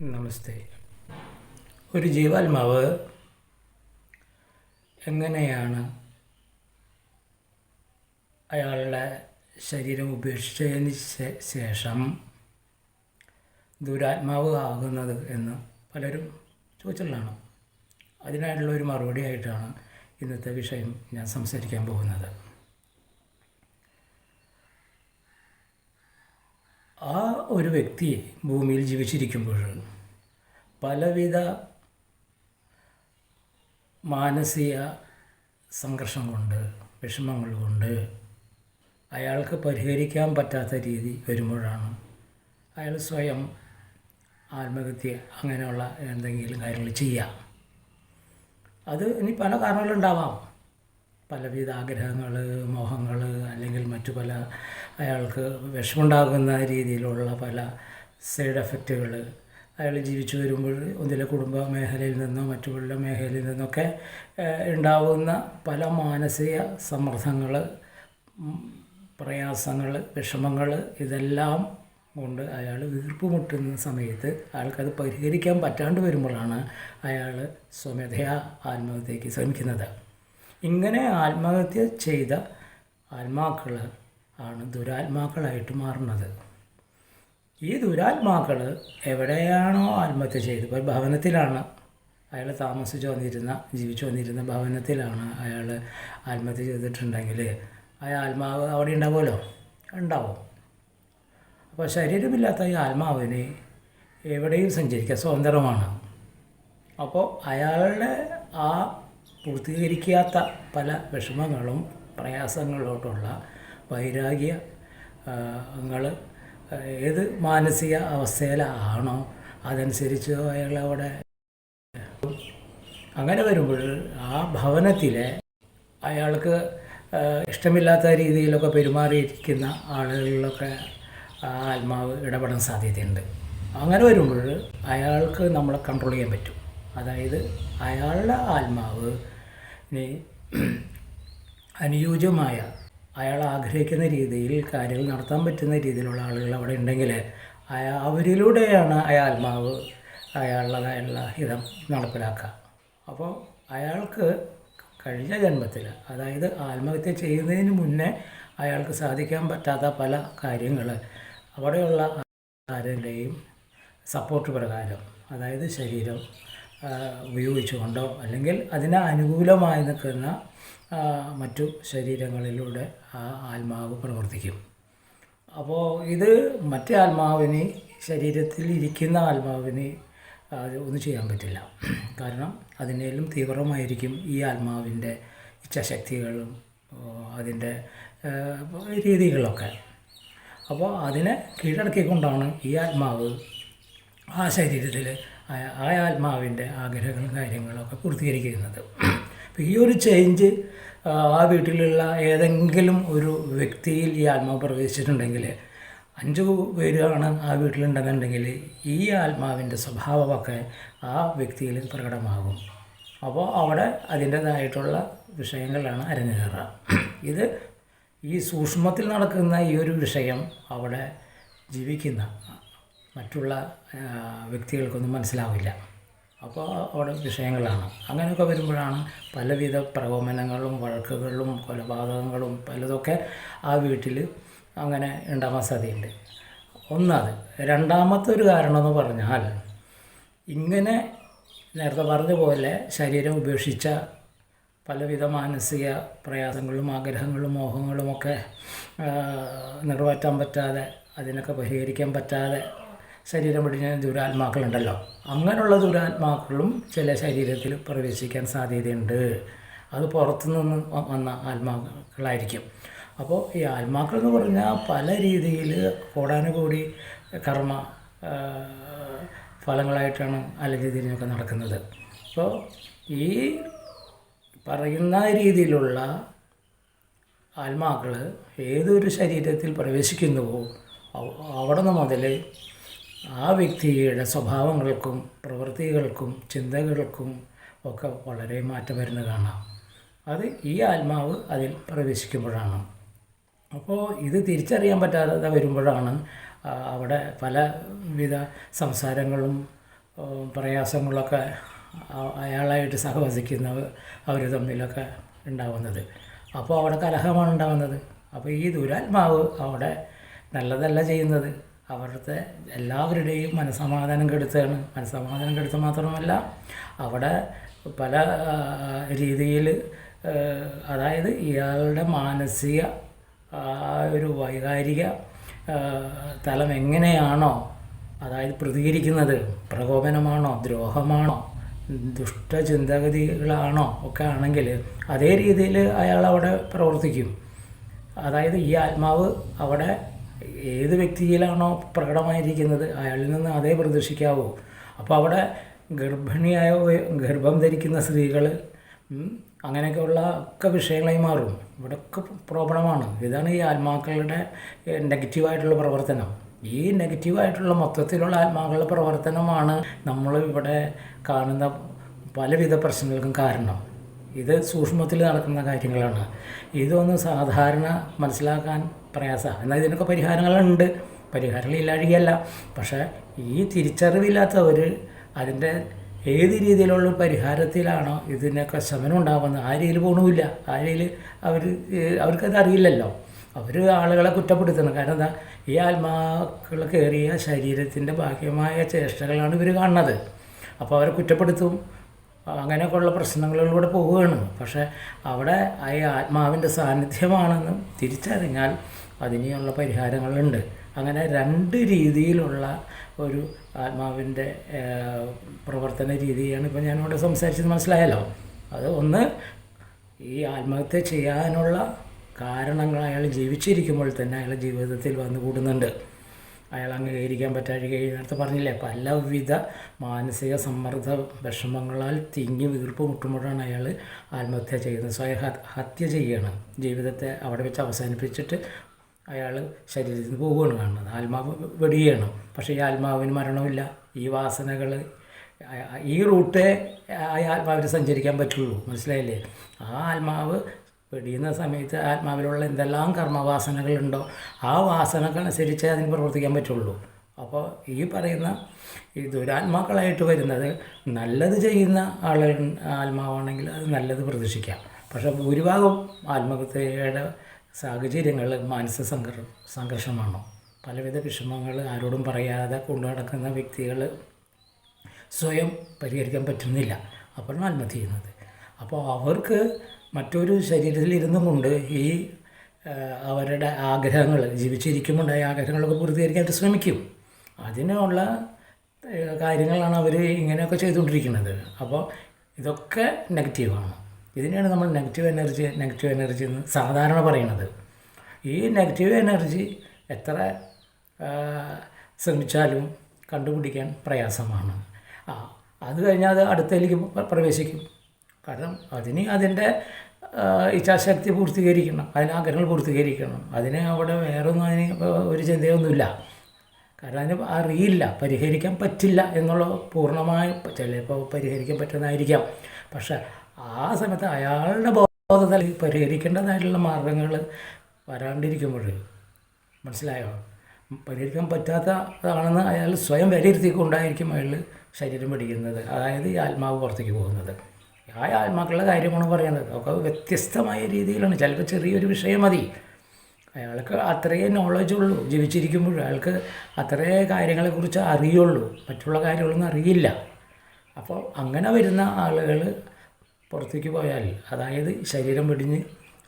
നമസ്തേ. ഒരു ജീവാത്മാവ് എങ്ങനെയാണ് അയാളുടെ ശരീരം ഉപേക്ഷിച്ചതിന് ശേഷം ദുരാത്മാവ് ആകുന്നത് എന്ന് പലരും ചോദിച്ചിട്ടുള്ളതാണ്. അതിനായിട്ടുള്ള ഒരു മറുപടി ആയിട്ടാണ് ഇന്നത്തെ വിഷയം ഞാൻ സംസാരിക്കാൻ പോകുന്നത്. ആ ഒരു വ്യക്തി ഭൂമിയിൽ ജീവിച്ചിരിക്കുമ്പോൾ പലവിധ മാനസിക സംഘർഷം കൊണ്ട് വിഷമങ്ങൾ കൊണ്ട് അയാൾക്ക് പരിഹരിക്കാൻ പറ്റാത്ത രീതി വരുമ്പോഴാണ് അയാൾ സ്വയം ആത്മഹത്യ അങ്ങനെയുള്ള എന്തെങ്കിലും കാര്യങ്ങൾ ചെയ്യുക. അത് ഇനി പല കാരണങ്ങളുണ്ടാവാം. പലവിധ ആഗ്രഹങ്ങൾ മോഹങ്ങൾ അല്ലെങ്കിൽ മറ്റു പല അയാൾക്ക് വിഷമുണ്ടാകുന്ന രീതിയിലുള്ള പല സൈഡ് എഫക്റ്റുകൾ. അയാൾ ജീവിച്ചു വരുമ്പോൾ ഒന്നിലെ കുടുംബ മേഖലയിൽ നിന്നോ മറ്റു പല മേഖലയിൽ നിന്നൊക്കെ ഉണ്ടാകുന്ന പല മാനസിക സമ്മർദ്ദങ്ങൾ പ്രയാസങ്ങൾ വിഷമങ്ങൾ ഇതെല്ലാം കൊണ്ട് അയാൾ വീർപ്പ് മുട്ടുന്ന സമയത്ത് അയാൾക്കത് പരിഹരിക്കാൻ പറ്റാണ്ട് വരുമ്പോഴാണ് അയാൾ സ്വമേധയാ ആത്മഹത്യയ്ക്ക് ശ്രമിക്കുന്നത്. ഇങ്ങനെ ആത്മഹത്യ ചെയ്ത ആത്മാക്കൾ ആണ് ദുരാത്മാക്കളായിട്ട് മാറുന്നത്. ഈ ദുരാത്മാക്കൾ എവിടെയാണോ ആത്മഹത്യ ചെയ്തത്? ഇപ്പോൾ ഭവനത്തിലാണ്. അയാൾ താമസിച്ചു വന്നിരുന്ന ജീവിച്ചു വന്നിരുന്ന ഭവനത്തിലാണ് അയാൾ ആത്മഹത്യ ചെയ്തിട്ടുണ്ടെങ്കിൽ. ആ ആത്മാവ് അവിടെ ഉണ്ടാവുമല്ലോ? ഉണ്ടാവും. അപ്പോൾ ശരീരമില്ലാത്ത ഈ ആത്മാവിന് എവിടെയും സഞ്ചരിക്കുക സ്വതന്ത്രമാണ്. അപ്പോൾ അയാളുടെ ആ പൂർത്തീകരിക്കാത്ത പല വിഷമങ്ങളും പ്രയാസങ്ങളോട്ടുള്ള വൈരാഗ്യ ങ്ങൾ ഏത് മാനസിക അവസ്ഥയിലാണോ അതനുസരിച്ച് അയാൾ അവിടെ അങ്ങനെ വരുമ്പോൾ ആ ഭവനത്തിലെ അയാൾക്ക് ഇഷ്ടമില്ലാത്ത രീതിയിലൊക്കെ പെരുമാറിയിരിക്കുന്ന ആളുകളിലൊക്കെ ആത്മാവ് ഇടപെടാൻ സാധ്യതയുണ്ട്. അങ്ങനെ വരുമ്പോൾ അയാൾക്ക് നമ്മളെ കൺട്രോൾ ചെയ്യാൻ പറ്റും. അതായത് അയാളുടെ ആത്മാവ് അനുയോജ്യമായ അയാൾ ആഗ്രഹിക്കുന്ന രീതിയിൽ കാര്യങ്ങൾ നടത്താൻ പറ്റുന്ന രീതിയിലുള്ള ആളുകൾ അവിടെ ഉണ്ടെങ്കിൽ അയാൾ അവരിലൂടെയാണ് അയാൾ ആത്മാവ് അയാളുടേതായുള്ള ഹിതം നടപ്പിലാക്കുക. അപ്പോൾ അയാൾക്ക് കഴിഞ്ഞ ജന്മത്തിൽ അതായത് ആത്മഹത്യ ചെയ്യുന്നതിന് മുന്നേ അയാൾക്ക് സാധിക്കാൻ പറ്റാത്ത പല കാര്യങ്ങൾ അവിടെയുള്ള ആരുടെയും സപ്പോർട്ട് പ്രകാരം അതായത് ശരീരം ഉപയോഗിച്ചുകൊണ്ടോ അല്ലെങ്കിൽ അതിന് അനുകൂലമായി നിൽക്കുന്ന മറ്റു ശരീരങ്ങളിലൂടെ ആ ആത്മാവ് പ്രവർത്തിക്കും. അപ്പോൾ ഇത് മറ്റേ ആത്മാവിന് ശരീരത്തിൽ ഇരിക്കുന്ന ആത്മാവിന് ഒന്നും ചെയ്യാൻ പറ്റില്ല. കാരണം അതിനേലും തീവ്രമായിരിക്കും ഈ ആത്മാവിന്റെ ഇച്ഛാശക്തികളും അതിന്റെ രീതികളൊക്കെ. അപ്പോൾ അതിനെ കീഴടക്കിക്കൊണ്ടാണ് ഈ ആത്മാവ് ആ ശരീരത്തിൽ ആ ആത്മാവിന്റെ ആഗ്രഹങ്ങളും കാര്യങ്ങളൊക്കെ പൂർത്തീകരിക്കുന്നത്. അപ്പോൾ ഈ ഒരു ചേഞ്ച് ആ വീട്ടിലുള്ള ഏതെങ്കിലും ഒരു വ്യക്തിയിൽ ഈ ആത്മാവ് പ്രവേശിച്ചിട്ടുണ്ടെങ്കിൽ അഞ്ചു പേരാണ് ആ വീട്ടിലുണ്ടെന്നുണ്ടെങ്കിൽ ഈ ആത്മാവിന്റെ സ്വഭാവമൊക്കെ ആ വ്യക്തിയിൽ പ്രകടമാകും. അപ്പോൾ അവിടെ അതിന്റേതായിട്ടുള്ള വിഷയങ്ങളാണ് അരങ്ങേറുക. ഇത് ഈ സൂക്ഷ്മത്തിൽ നടക്കുന്ന ഈ ഒരു വിഷയം അവിടെ ജീവിക്കുന്ന മറ്റുള്ള വ്യക്തികൾക്കൊന്നും മനസ്സിലാവില്ല. അപ്പോൾ അവിടെ വിഷയങ്ങളാണ്. അങ്ങനെയൊക്കെ വരുമ്പോഴാണ് പലവിധ പ്രകോപനങ്ങളും വഴക്കുകളും കൊലപാതകങ്ങളും പലതൊക്കെ ആ വീട്ടിൽ അങ്ങനെ ഉണ്ടാവാൻ സാധ്യതയുണ്ട്. ഒന്നത് രണ്ടാമത്തെ ഒരു കാരണം എന്ന് പറഞ്ഞാൽ ഇങ്ങനെ നേരത്തെ പറഞ്ഞ പോലെ ശരീരം ഉപേക്ഷിച്ച പലവിധ മാനസിക പ്രയാസങ്ങളും ആഗ്രഹങ്ങളും മോഹങ്ങളുമൊക്കെ നിറവേറ്റാൻ പറ്റാതെ അതിനൊക്കെ പരിഹരിക്കാൻ പറ്റാതെ ശരീരം പിടിഞ്ഞ ദുരാത്മാക്കളുണ്ടല്ലോ. അങ്ങനെയുള്ള ദുരാത്മാക്കളും ചില ശരീരത്തിൽ പ്രവേശിക്കാൻ സാധ്യതയുണ്ട്. അത് പുറത്തുനിന്ന് വന്ന ആത്മാക്കളായിരിക്കും. അപ്പോൾ ഈ ആത്മാക്കൾ എന്ന് പറഞ്ഞാൽ പല രീതിയിൽ കോടാനുകൂടി കർമ്മ ഫലങ്ങളായിട്ടാണ് അല്ലെങ്കിൽ തിരിഞ്ഞൊക്കെ നടക്കുന്നത്. അപ്പോൾ ഈ പറയുന്ന രീതിയിലുള്ള ആത്മാക്കൾ ഏതൊരു ശരീരത്തിൽ പ്രവേശിക്കുന്നുവോ അവിടുന്ന് മുതൽ ആ വ്യക്തിയുടെ സ്വഭാവങ്ങൾക്കും പ്രവൃത്തികൾക്കും ചിന്തകൾക്കും ഒക്കെ വളരെ മാറ്റം വരുന്നത് കാണാം. അത് ഈ ആത്മാവ് അതിൽ പ്രവേശിക്കുമ്പോഴാണ്. അപ്പോൾ ഇത് തിരിച്ചറിയാൻ പറ്റാതെ വരുമ്പോഴാണ് അവിടെ പലവിധ സംസാരങ്ങളും പ്രയാസങ്ങളൊക്കെ അയാളായിട്ട് സഹവസിക്കുന്ന അവർ തമ്മിലൊക്കെ ഉണ്ടാവുന്നത്. അപ്പോൾ അവിടെ കലഹമാണ് ഉണ്ടാവുന്നത്. അപ്പോൾ ഈ ദുരാത്മാവ് അവിടെ നല്ലതല്ല ചെയ്യുന്നത്. അവിടുത്തെ എല്ലാവരുടെയും മനസമാധാനം കെടുത്തുകയാണ് മനസമാധാനം കെടുത്ത മാത്രമല്ല അവിടെ പല രീതിയിൽ അതായത് ഇയാളുടെ മാനസിക ഒരു വൈകാരിക തലം എങ്ങനെയാണോ അതായത് പ്രതികരിക്കുന്നത് പ്രകോപനമാണോ ദ്രോഹമാണോ ദുഷ്ടചിന്താഗതികളാണോ ഒക്കെ ആണെങ്കിൽ അതേ രീതിയിൽ അയാൾ അവിടെ പ്രവർത്തിക്കും. അതായത് ഈ ആത്മാവ് അവിടെ ഏത് വ്യക്തിയിലാണോ പ്രകടമായിരിക്കുന്നത് അയാളിൽ നിന്ന് അതേ പ്രദർശിക്കാവോ അപ്പോൾ അവിടെ ഗർഭിണിയായ ഗർഭം ധരിക്കുന്ന സ്ത്രീകൾ അങ്ങനെയൊക്കെയുള്ള ഒക്കെ വിഷയങ്ങളായി മാറും. ഇവിടെയൊക്കെ പ്രോബ്ലമാണ്. ഇതാണ് ഈ ആത്മാക്കളുടെ നെഗറ്റീവായിട്ടുള്ള പ്രവർത്തനം. ഈ നെഗറ്റീവായിട്ടുള്ള മൊത്തത്തിലുള്ള ആത്മാക്കളുടെ പ്രവർത്തനമാണ് നമ്മൾ ഇവിടെ കാണുന്ന പലവിധ പ്രശ്നങ്ങൾക്കും കാരണം. ഇത് സൂക്ഷ്മത്തിൽ നടക്കുന്ന കാര്യങ്ങളാണ്. ഇതൊന്നും സാധാരണ മനസ്സിലാക്കാൻ പ്രയാസമാണ് എന്നാൽ ഇതിനൊക്കെ പരിഹാരങ്ങളുണ്ട്. പരിഹാരങ്ങൾ ഇല്ലാഴികയല്ല പക്ഷേ ഈ തിരിച്ചറിവില്ലാത്തവർ അതിന്റെ ഏത് രീതിയിലുള്ള പരിഹാരത്തിലാണോ ഇതിനൊക്കെ ശമനം ഉണ്ടാകുന്നത് ആ രീതിയിൽ പോകണമില്ല ആ രീതിയിൽ അവർ അവർക്കത് അറിയില്ലല്ലോ. അവർ ആളുകളെ കുറ്റപ്പെടുത്തണം. കാരണം എന്താ? ഈ ആത്മാക്കൾ കയറിയ ശരീരത്തിന്റെ ബാഹ്യമായ ചേഷ്ടകളാണ് ഇവർ കാണുന്നത്. അപ്പോൾ അവരെ കുറ്റപ്പെടുത്തും. അങ്ങനെയൊക്കെയുള്ള പ്രശ്നങ്ങളിലൂടെ പോവുകയാണ്. പക്ഷേ അവിടെ ആ ആത്മാവിന്റെ സാന്നിധ്യമാണെന്ന് തിരിച്ചറിഞ്ഞാൽ അതിനുള്ള പരിഹാരങ്ങളുണ്ട്. അങ്ങനെ രണ്ട് രീതിയിലുള്ള ഒരു ആത്മാവിന്റെ പ്രവർത്തന രീതിയാണ് ഇപ്പോൾ ഞാനിവിടെ സംസാരിച്ചത്. മനസ്സിലായല്ലോ? അത് ഒന്ന് ഈ ആത്മഹത്യ ചെയ്യാനുള്ള കാരണങ്ങൾ അയാൾ ജീവിച്ചിരിക്കുമ്പോൾ തന്നെ അയാളുടെ ജീവിതത്തിൽ വന്നു കൂടുന്നുണ്ട്. അയാൾ അംഗീകരിക്കാൻ പറ്റാതെ നേരത്തെ പറഞ്ഞില്ലേ? പലവിധ മാനസിക സമ്മർദ്ദ വിഷമങ്ങളാൽ തിങ്ങി വീർപ്പ് മുട്ടുമ്പോഴാണ് അയാൾ ആത്മഹത്യ ചെയ്യുന്നത്. സ്വയം ഹത്യ ചെയ്യുകയാണ് ജീവിതത്തെ അവിടെ വെച്ച് അവസാനിപ്പിച്ചിട്ട് അയാൾ ശരീരത്തിൽ നിന്ന് പോവുകയാണ് കാണുന്നത്. ആത്മാവ് വെടിയാണ് പക്ഷേ ഈ ആത്മാവിന് മരണമില്ല. ഈ വാസനകൾ ഈ റൂട്ടേ ആത്മാവിന് സഞ്ചരിക്കാൻ പറ്റുള്ളൂ. മനസ്സിലായില്ലേ? ആ ആത്മാവ് വെടിയുന്ന സമയത്ത് ആത്മാവിലുള്ള എന്തെല്ലാം കർമ്മവാസനകളുണ്ടോ ആ വാസനകൾ അനുസരിച്ചേ അതിന് പ്രവർത്തിക്കാൻ പറ്റുള്ളൂ. അപ്പോൾ ഈ പറയുന്ന ഈ ദുരാത്മാക്കളായിട്ട് വരുന്നത് നല്ലത് ചെയ്യുന്ന ആളുകൾ ആത്മാവാണെങ്കിൽ അത് നല്ലത് പ്രതീക്ഷിക്കാം. പക്ഷേ ഭൂരിഭാഗം ആത്മഹത്യയുടെ സാഹചര്യങ്ങൾ മാനസിക സംഘർ സംഘർഷമാണോ? പലവിധ വിഷമങ്ങൾ ആരോടും പറയാതെ കൊണ്ടു നടക്കുന്ന വ്യക്തികൾ സ്വയം പരിഹരിക്കാൻ പറ്റുന്നില്ല. അപ്പോഴാണ് ആത്മഹത്യ ചെയ്യുന്നത്. അപ്പോൾ അവർക്ക് മറ്റൊരു ശരീരത്തിൽ ഇരുന്നും കൊണ്ട് ഈ അവരുടെ ആഗ്രഹങ്ങൾ ജീവിച്ചിരിക്കുമ്പോണ്ടായ ആഗ്രഹങ്ങളൊക്കെ പൂർത്തീകരിക്കാനായിട്ട് ശ്രമിക്കും. അതിനുള്ള കാര്യങ്ങളാണ് അവർ ഇങ്ങനെയൊക്കെ ചെയ്തുകൊണ്ടിരിക്കുന്നത്. അപ്പോൾ ഇതൊക്കെ നെഗറ്റീവാണ്. ഇതിനെയാണ് നമ്മൾ നെഗറ്റീവ് എനർജി നെഗറ്റീവ് എനർജി എന്ന് സാധാരണ പറയുന്നത് ഈ നെഗറ്റീവ് എനർജി എത്ര ശ്രമിച്ചാലും കണ്ടുപിടിക്കാൻ പ്രയാസമാണ്. ആ അത് കഴിഞ്ഞാൽ അത് അടുത്തതിലേക്ക് പ്രവേശിക്കും. കാരണം അതിന് അതിന്റെ ഇച്ഛാശക്തി പൂർത്തീകരിക്കണം അതിന് ആഗ്രഹങ്ങൾ പൂർത്തീകരിക്കണം. അതിന് അവിടെ വേറെ ഒന്നും അതിന് ഒരു ചിന്തയൊന്നുമില്ല. കാരണം അതിന് അറിയില്ല പരിഹരിക്കാൻ പറ്റില്ല എന്നുള്ള പൂർണമായി ചിലപ്പോൾ പരിഹരിക്കാൻ പറ്റുന്നതായിരിക്കാം. പക്ഷെ ആ സമയത്ത് അയാളുടെ ബോധത്തിൽ പരിഹരിക്കേണ്ടതായിട്ടുള്ള മാർഗങ്ങൾ വരാണ്ടിരിക്കുമ്പോൾ മനസ്സിലായോ? പരിഹരിക്കാൻ പറ്റാത്തതാണെന്ന് അയാൾ സ്വയം വിലയിരുത്തിക്കൊണ്ടായിരിക്കും അയാൾ ശരീരം പിടിക്കുന്നത്. അതായത് ഈ ആത്മാവ് പുറത്തേക്ക് പോകുന്നത്. ആ ആത്മാക്കളുടെ കാര്യമാണ് പറയുന്നത്. ഒക്കെ വ്യത്യസ്തമായ രീതിയിലാണ്. ചിലപ്പോൾ ചെറിയൊരു വിഷയം മതി. അയാൾക്ക് അത്രയേ നോളജ് ഉള്ളൂ. ജീവിച്ചിരിക്കുമ്പോൾ അയാൾക്ക് അത്രേ കാര്യങ്ങളെക്കുറിച്ച് അറിയുള്ളൂ. മറ്റുള്ള കാര്യങ്ങളൊന്നും അറിയില്ല. അപ്പോൾ അങ്ങനെ വരുന്ന ആളുകൾ പുറത്തേക്ക് പോയാൽ അതായത് ശരീരം വെടിഞ്ഞ്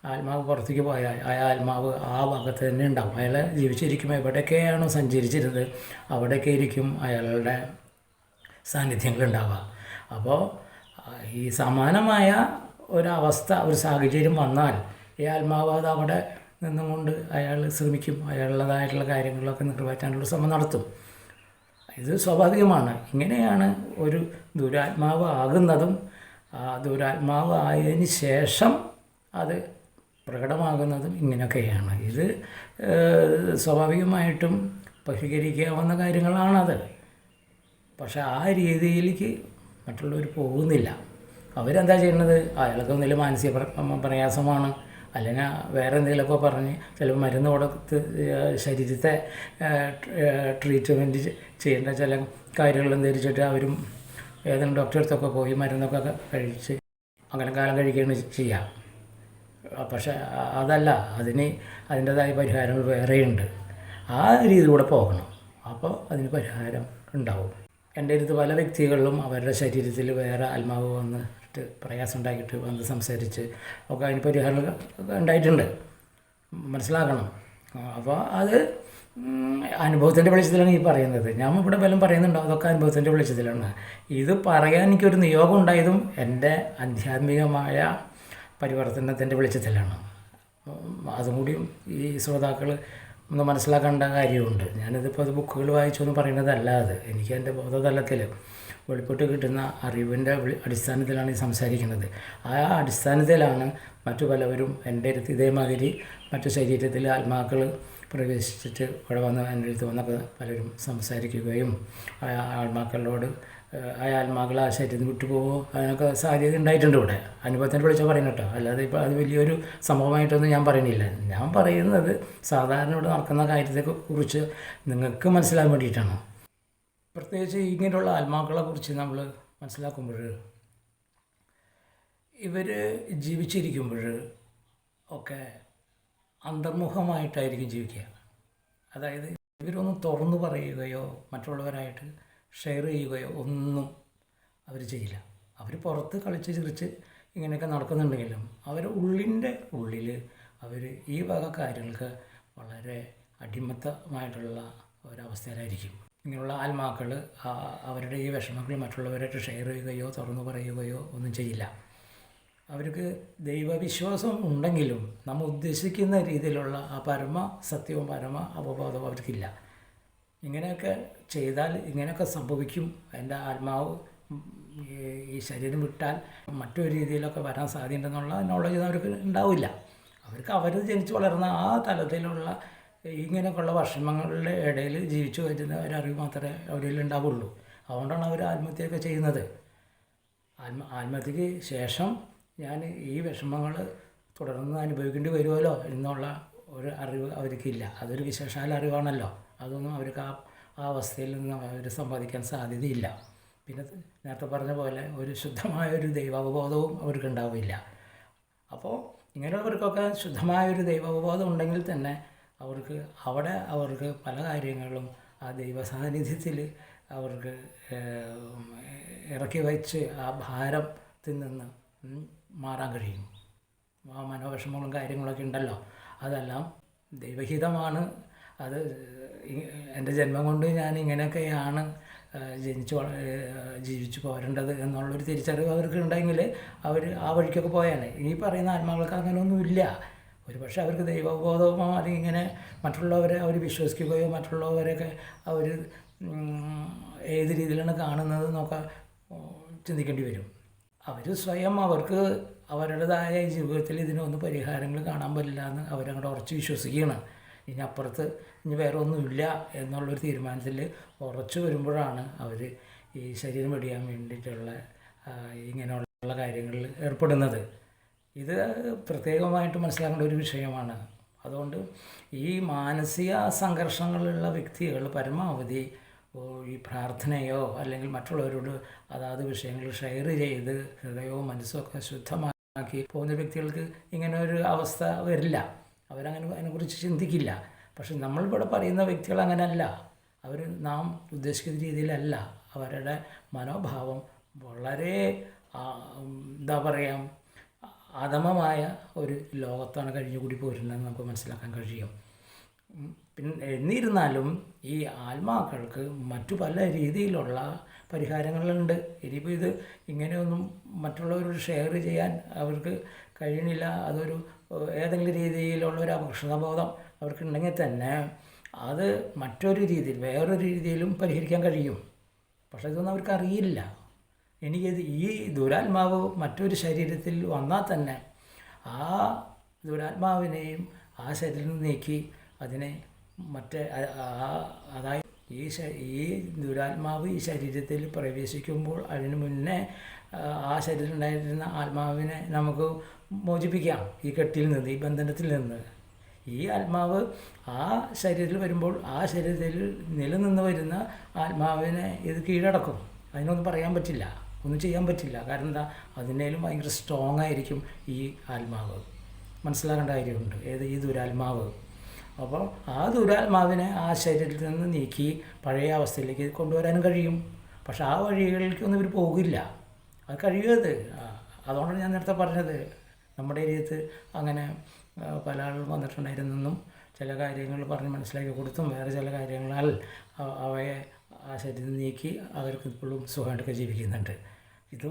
ആത്മാവ് പുറത്തേക്ക് പോയാൽ ആ ആത്മാവ് ആ ഭാഗത്ത് തന്നെ ഉണ്ടാവും. അയാൾ ജീവിച്ചിരിക്കുമ്പോൾ എവിടെയൊക്കെയാണോ സഞ്ചരിച്ചിരുന്നത് അവിടെയൊക്കെ ഇരിക്കും അയാളുടെ സാന്നിധ്യങ്ങൾ സാന്നിധ്യങ്ങളുണ്ടാവുക അപ്പോൾ ഈ സമാനമായ ഒരവസ്ഥ ഒരു സാഹചര്യം വന്നാൽ ഈ ആത്മാവ് അത് അവിടെ നിന്നുകൊണ്ട് അയാൾ ശ്രമിക്കും. അയാളുടേതായിട്ടുള്ള കാര്യങ്ങളൊക്കെ നിറവേറ്റാനുള്ള ശ്രമം നടത്തും. ഇത് സ്വാഭാവികമാണ്. ഇങ്ങനെയാണ് ഒരു ദുരാത്മാവ് ആകുന്നതും ദുരാത്മാവ് ആയതിന് ശേഷം അത് പ്രകടമാകുന്നതും ഇങ്ങനെയൊക്കെയാണ്. ഇത് സ്വാഭാവികമായിട്ടും പരിഹരിക്കാവുന്ന കാര്യങ്ങളാണത്. പക്ഷെ ആ രീതിയിലേക്ക് മറ്റുള്ളവർ പോകുന്നില്ല. അവരെന്താ ചെയ്യുന്നത്? അയാൾക്ക് എന്തെങ്കിലും മാനസിക പ്രയാസമാണ്. അല്ലെങ്കിൽ വേറെ എന്തെങ്കിലുമൊക്കെ പറഞ്ഞ് ചിലപ്പോൾ മരുന്ന് കൊടുത്ത് ശരീരത്തെ ട്രീറ്റ്മെന്റ് ചെയ്യേണ്ട ചില കാര്യങ്ങളും ധരിച്ചിട്ട് അവരും ഏതെങ്കിലും ഡോക്ടറെ അടുത്തൊക്കെ പോയി മരുന്നൊക്കെ കഴിച്ച് അങ്ങനെ കാലം കഴിക്കുകയാണ് ചെയ്യാം. പക്ഷെ അതല്ല അതിന് അതിന്റെതായ പരിഹാരങ്ങൾ വേറെയുണ്ട്. ആ രീതിയിലൂടെ പോകണം. അപ്പോൾ അതിന് പരിഹാരം ഉണ്ടാവും. എന്റെ അടുത്ത് പല വ്യക്തികളിലും അവരുടെ ശരീരത്തിൽ വേറെ ആത്മാവ് വന്നിട്ട് പ്രയാസം ഉണ്ടാക്കിയിട്ട് വന്ന് സംസാരിച്ച് ഒക്കെ അതിന് പരിഹാരം ഉണ്ടായിട്ടുണ്ട്. മനസ്സിലാക്കണം. അപ്പോൾ അത് അനുഭവത്തിന്റെ വെളിച്ചത്തിലാണ് ഈ പറയുന്നത്. ഞാൻ ഇവിടെ ബലം പറയുന്നുണ്ടോ? അതൊക്കെ അനുഭവത്തിന്റെ വെളിച്ചത്തിലാണ്. ഇത് പറയാൻ എനിക്കൊരു നിയോഗം ഉണ്ടായതും എന്റെ ആധ്യാത്മികമായ പരിവർത്തനത്തിന്റെ വെളിച്ചത്തിലാണ്. അതും കൂടിയും ഈ ശ്രോതാക്കൾ ഒന്ന് മനസ്സിലാക്കേണ്ട കാര്യമുണ്ട്. ഞാനിതിപ്പോൾ അത് ബുക്കുകൾ വായിച്ചു പറയുന്നതല്ല അത്. എനിക്ക് എന്റെ ബോധതലത്തിൽ വെളിപ്പെട്ട് കിട്ടുന്ന അറിവിന്റെ അടിസ്ഥാനത്തിലാണ് ഈ സംസാരിക്കുന്നത്. ആ അടിസ്ഥാനത്തിലാണ് മറ്റു പലവരും എന്റെ ഇതേമാതിരി മറ്റു ശരീരത്തിലെ ആത്മാക്കൾ പ്രവേശിച്ചിട്ട് ഇവിടെ വന്ന് എന്റെ അടുത്ത് വന്നപ്പോൾ പലരും സംസാരിക്കുകയും ആത്മാക്കളോട് ആ ആത്മാക്കൾ ആ ശരീരത്തിൽ വിട്ടുപോകുമോ അതിനൊക്കെ സാധ്യത ഉണ്ടായിട്ടുണ്ട് ഇവിടെ. അനുഭവത്തിന്റെ വിളിച്ചാൽ പറയുന്നു കേട്ടോ. അല്ലാതെ ഇപ്പോൾ അത് വലിയൊരു സംഭവമായിട്ടൊന്നും ഞാൻ പറയുന്നില്ല. ഞാൻ പറയുന്നത് സാധാരണ ഇവിടെ നടക്കുന്ന കാര്യത്തെ കുറിച്ച് നിങ്ങൾക്ക് മനസ്സിലാൻ വേണ്ടിയിട്ടാണ്. പ്രത്യേകിച്ച് ഇങ്ങനെയുള്ള ആത്മാക്കളെ കുറിച്ച് നമ്മൾ മനസ്സിലാക്കുമ്പോൾ ഇവർ ജീവിച്ചിരിക്കുമ്പോൾ ഒക്കെ അന്തർമുഖമായിട്ടായിരിക്കും ജീവിക്കുക. അതായത് ഇവരൊന്നും തുറന്നു പറയുകയോ മറ്റുള്ളവരായിട്ട് ഷെയർ ചെയ്യുകയോ ഒന്നും അവർ ചെയ്യില്ല. അവർ പുറത്ത് കളിച്ച് ചിരിച്ച് ഇങ്ങനെയൊക്കെ നടക്കുന്നുണ്ടെങ്കിലും അവർ ഉള്ളിന്റെ ഉള്ളിൽ അവർ ഈ വക കാര്യങ്ങൾക്ക് വളരെ അടിമത്തമായിട്ടുള്ള ഒരവസ്ഥയിലായിരിക്കും. ഇങ്ങനെയുള്ള ആത്മാക്കൾ അവരുടെ ഈ വിഷമങ്ങൾ മറ്റുള്ളവരായിട്ട് ഷെയർ ചെയ്യുകയോ തുറന്നു പറയുകയോ ഒന്നും ചെയ്യില്ല. അവർക്ക് ദൈവവിശ്വാസം ഉണ്ടെങ്കിലും നമ്മൾ ഉദ്ദേശിക്കുന്ന രീതിയിലുള്ള ആ പരമ സത്യവും പരമ അവബോധവും അവർക്കില്ല. ഇങ്ങനെയൊക്കെ ചെയ്താൽ ഇങ്ങനെയൊക്കെ സംഭവിക്കും. എന്റെ ആത്മാവ് ഈ- ശരീരം വിട്ടാൽ മറ്റൊരു രീതിയിലൊക്കെ വരാൻ സാധ്യതയുണ്ടെന്നുള്ള നോളജ് അവർക്ക് ഉണ്ടാവില്ല. അവർക്ക് അവർ ജനിച്ചു വളർന്ന ആ തലത്തിലുള്ള ഇങ്ങനെയൊക്കെയുള്ള വിഷമങ്ങളുടെ ഇടയിൽ ജീവിച്ചു വരുന്ന ഒരറിവ് മാത്രമേ അവരിൽ ഉണ്ടാവുള്ളൂ. അതുകൊണ്ടാണ് അവർ ആത്മഹത്യയൊക്കെ ചെയ്യുന്നത്. ആത്മ ആത്മഹത്യക്ക് ശേഷം ഞാൻ ഈ വിഷമങ്ങൾ തുടർന്ന് അനുഭവിക്കേണ്ടി വരുമല്ലോ എന്നുള്ള ഒരു അറിവ് അവർക്കില്ല. അതൊരു വിശേഷാല അറിവാണല്ലോ. അതൊന്നും അവർക്ക് ആ ആ അവസ്ഥയിൽ നിന്ന് അവർ സമ്പാദിക്കാൻ സാധ്യതയില്ല. പിന്നെ നേരത്തെ പറഞ്ഞ പോലെ ഒരു ശുദ്ധമായ ഒരു ദൈവാവബോധവും അവർക്ക് ഉണ്ടാവില്ല അപ്പോൾ ഇങ്ങനെയുള്ളവർക്കൊക്കെ ശുദ്ധമായ ഒരു ദൈവാവബോധം ഉണ്ടെങ്കിൽ തന്നെ അവർക്ക് അവിടെ അവർക്ക് പല കാര്യങ്ങളും ആ ദൈവ സാന്നിധ്യത്തിൽ അവർക്ക് ഇറക്കി വച്ച് ആ ഭാരത്തിൽ നിന്ന് മാറാൻ കഴിയും. ആ മനോവിഷമങ്ങളും കാര്യങ്ങളൊക്കെ ഉണ്ടല്ലോ. അതെല്ലാം ദൈവഹിതമാണ്. അത് എന്റെ ജന്മം കൊണ്ട് ഞാൻ ഇങ്ങനെയൊക്കെയാണ് ജനിച്ചു ജീവിച്ചു പോരേണ്ടത് എന്നുള്ളൊരു തിരിച്ചറിവ് അവർക്ക് ഉണ്ടെങ്കിൽ അവർ ആ വഴിക്കൊക്കെ പോയാലേ ഈ പറയുന്ന ആത്മാക്കൾക്ക് അങ്ങനെയൊന്നുമില്ല ഒരു പക്ഷേ അവർക്ക് ദൈവബോധമോ അല്ലെങ്കിൽ ഇങ്ങനെ മറ്റുള്ളവരെ അവർ വിശ്വസിക്കുകയോ മറ്റുള്ളവരെയൊക്കെ അവർ ഏത് രീതിയിലാണ് കാണുന്നത് എന്നൊക്കെ ചിന്തിക്കേണ്ടി വരും. അവർ സ്വയം അവർക്ക് അവരുടേതായ ജീവിതത്തിൽ ഇതിനൊന്നും പരിഹാരങ്ങൾ കാണാൻ പറ്റില്ല എന്ന് അവരങ്ങോട്ട് ഉറച്ച് വിശ്വസിക്കുകയാണ്. ഇനി അപ്പുറത്ത് ഇനി വേറെ ഒന്നുമില്ല എന്നുള്ളൊരു തീരുമാനത്തിൽ ഉറച്ചു വരുമ്പോഴാണ് അവർ ഈ ശരീരം വെടിയാൻ വേണ്ടിയിട്ടുള്ള ഇങ്ങനെയുള്ള കാര്യങ്ങളിൽ ഏർപ്പെടുന്നത്. ഇത് പ്രത്യേകമായിട്ട് മനസ്സിലാക്കേണ്ട ഒരു വിഷയമാണ്. അതുകൊണ്ട് ഈ മാനസിക സംഘർഷങ്ങളുള്ള വ്യക്തികൾ പരമാവധി ഈ പ്രാർത്ഥനയോ അല്ലെങ്കിൽ മറ്റുള്ളവരോട് അതാത് വിഷയങ്ങൾ ഷെയർ ചെയ്ത് ഹൃദയവും മനസ്സും ഒക്കെ ശുദ്ധമാക്കി പോകുന്ന വ്യക്തികൾക്ക് ഇങ്ങനെ ഒരു അവസ്ഥ വരില്ല. അവരങ്ങനെ അതിനെക്കുറിച്ച് ചിന്തിക്കില്ല. പക്ഷെ നമ്മളിവിടെ പറയുന്ന വ്യക്തികൾ അങ്ങനെയല്ല. അവർ നാം ഉദ്ദേശിക്കുന്ന രീതിയിലല്ല. അവരുടെ മനോഭാവം വളരെ എന്താ പറയുക അധമമായ ഒരു ലോകത്താണ് കഴിഞ്ഞുകൂടി പോരുന്നതെന്ന് നമുക്ക് മനസ്സിലാക്കാൻ കഴിയും. പിന്നെ എന്നിരുന്നാലും ഈ ആത്മാക്കൾക്ക് മറ്റു പല രീതിയിലുള്ള പരിഹാരങ്ങളുണ്ട്. ഇനിയിപ്പോൾ ഇത് ഇങ്ങനെയൊന്നും മറ്റുള്ളവരോട് ഷെയർ ചെയ്യാൻ അവർക്ക് കഴിയണില്ല. അതൊരു ഏതെങ്കിലും രീതിയിലുള്ള ഒരു അപകർഷതാബോധം അവർക്കുണ്ടെങ്കിൽ തന്നെ അത് മറ്റൊരു രീതിയിൽ വേറൊരു രീതിയിലും പരിഹരിക്കാൻ കഴിയും. പക്ഷേ ഇതൊന്നും അവർക്ക് അറിയില്ല എനിക്കിത് ഈ ദുരാത്മാവ് മറ്റൊരു ശരീരത്തിൽ വന്നാൽ തന്നെ ആ ദുരാത്മാവിനെയും ആ ശരീരം നീക്കി അതിനെ മറ്റേ ആ- അതായത് ഈ ഈ ദുരാത്മാവ് ഈ ശരീരത്തിൽ പ്രവേശിക്കുമ്പോൾ അതിന് മുന്നേ ആ, ആ ശരീരത്തിലുണ്ടായിരുന്ന ആത്മാവിനെ നമുക്ക് മോചിപ്പിക്കാം ഈ കെട്ടിൽ നിന്ന് ഈ ബന്ധനത്തിൽ നിന്ന്. ഈ ആത്മാവ് ആ ശരീരത്തിൽ വരുമ്പോൾ ആ ശരീരത്തിൽ നിലനിന്ന് വരുന്ന ആത്മാവിനെ ഇത് കീഴടക്കും. അതിനൊന്നും പറയാൻ പറ്റില്ല ഒന്നും ചെയ്യാൻ പറ്റില്ല. കാരണം എന്താ? അതിനേലും ഭയങ്കര സ്ട്രോങ് ആയിരിക്കും ഈ ആത്മാവ്. മനസ്സിലാക്കേണ്ട കാര്യമുണ്ട്. ഏത്? ഈ ദുരാത്മാവ്. അപ്പോൾ ആ ദുരാത്മാവിനെ ആ ശരീരത്തിൽ നിന്ന് നീക്കി പഴയ അവസ്ഥയിലേക്ക് കൊണ്ടുവരാനും കഴിയും. പക്ഷെ ആ വഴികളിലേക്കൊന്നും ഇവർ പോകില്ല. അത് കഴിയുമത്. അതുകൊണ്ടാണ് ഞാൻ നേരത്തെ പറഞ്ഞത്. നമ്മുടെ ഏരിയത്ത് അങ്ങനെ പല ആളുകൾ വന്നിട്ടുണ്ടായിരുന്നെന്നും ചില കാര്യങ്ങൾ പറഞ്ഞ് മനസ്സിലാക്കി കൊടുത്തും വേറെ ചില കാര്യങ്ങളാൽ അവയെ ആ ശരീരം നീക്കി അവർക്ക് ഇപ്പോഴും സുഖമായിട്ടൊക്കെ ജീവിക്കുന്നുണ്ട്. ഇത്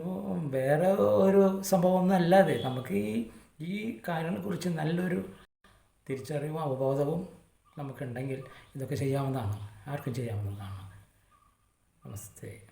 വേറെ ഒരു സംഭവമൊന്നും അല്ലാതെ നമുക്ക് ഈ ഈ കാര്യങ്ങളെക്കുറിച്ച് നല്ലൊരു തിരിച്ചറിവും അവബോധവും നമുക്കുണ്ടെങ്കിൽ ഇതൊക്കെ ചെയ്യാവുന്നതാണ് ആർക്കും ചെയ്യാവുന്നതാണ്. നമസ്തേ.